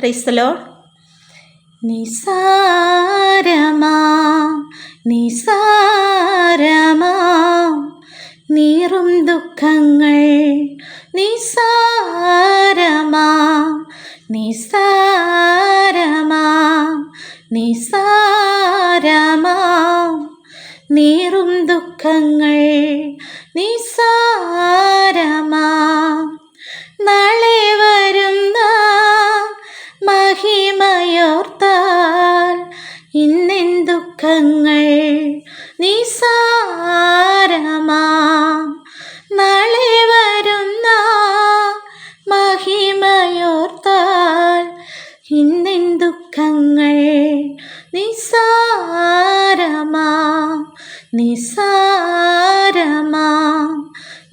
ക്രൈസ്തലോ നിസാരമാ നിസാരമാ നീറും ദുഃഖങ്ങൾ നിസാരമാ നിസാരമാ നിസാരമാ നീറും ദുഃഖങ്ങൾ നിസാരമാ ദുഃഖങ്ങൾ നിസാരമാ. നാളെ വരുന്ന മഹിമയോർത്താൽ ഇന്നെൻ ദുഃഖങ്ങൾ നിസാരമാ. നിസാരമാ.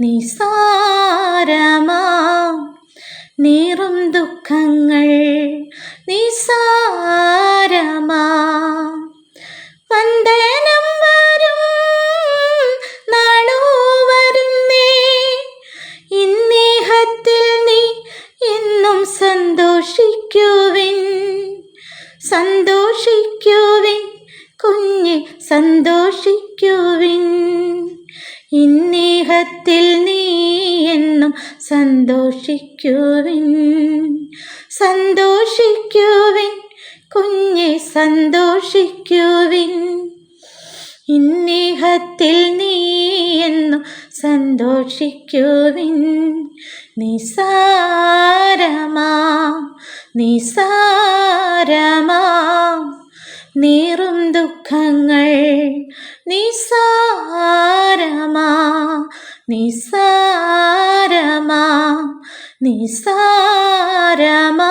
നിസാരമാ. നീറും ദുഃഖങ്ങൾ നിസാരമാ. സന്തോഷിക്കുവിൻ കുഞ്ഞെ സന്തോഷിക്കുവിൻ. ഇന്നേഹത്തിൽ നീ എന്നും സന്തോഷിക്കുവിൻ. സന്തോഷിക്കുവിൻ കുഞ്ഞെ സന്തോഷിക്കുവിൻ. ഇന്നേഹത്തിൽ നീ എന്നും സന്തോഷിക്കുവിൻ. നിസാരമാ നിസാരമാ. നീറും ദുഃഖങ്ങൾ നിസാരമാ നിസാരമാ നിസാരമാ.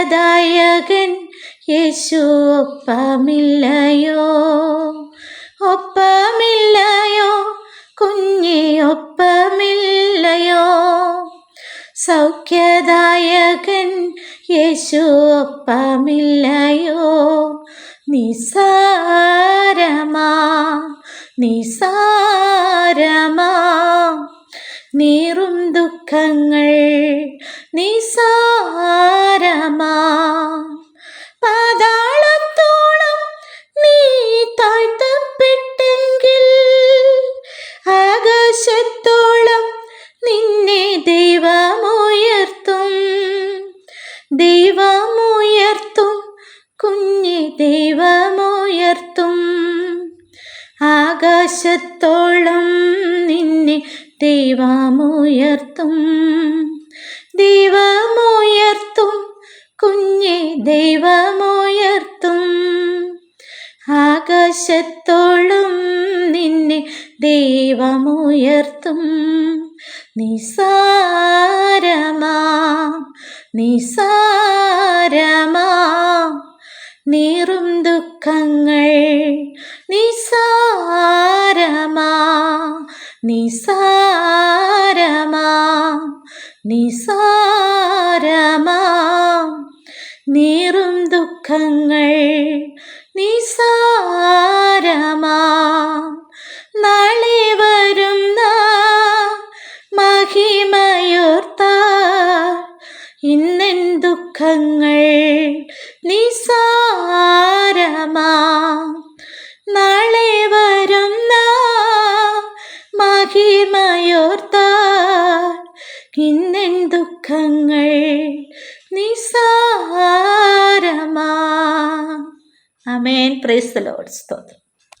സൗഖ്യദായകൻ യേശു ഒപ്പമില്ലയോ? ഒപ്പമില്ലയോ? കുഞ്ഞി ഒപ്പമില്ലയോ? സൗഖ്യദായകൻ യേശു ഒപ്പമില്ലയോ? നിസാരമാ നിസാരമാ. നീറും ദുഃഖങ്ങൾ നിസാരമാ ദൈവമുയർത്തും ആകാശത്തോളം നിന്നെ ദൈവമുയർത്തും. ദൈവമുയർത്തും കുഞ്ഞെ ദൈവമുയർത്തും. ആകാശത്തോളം നിന്നെ ദൈവമുയർത്തും. നിസാരമാ നിസാരമാ. നീറും ദുഃഖങ്ങൾ നിസാരമാ നിസാരമാ നിസാരമാ. നീറും ദുഃഖങ്ങൾ നിസാരമാ. നാളെ വരുന്ന മഹിമയോർത്ത. ഇന്നെൻ ദുഃഖങ്ങൾ നിസാരമാ ദുഃഖങ്ങൾ നിസാരമാ. അമേൻ പ്രൈസ് ദ ലോർഡ് സ്തോത്രം.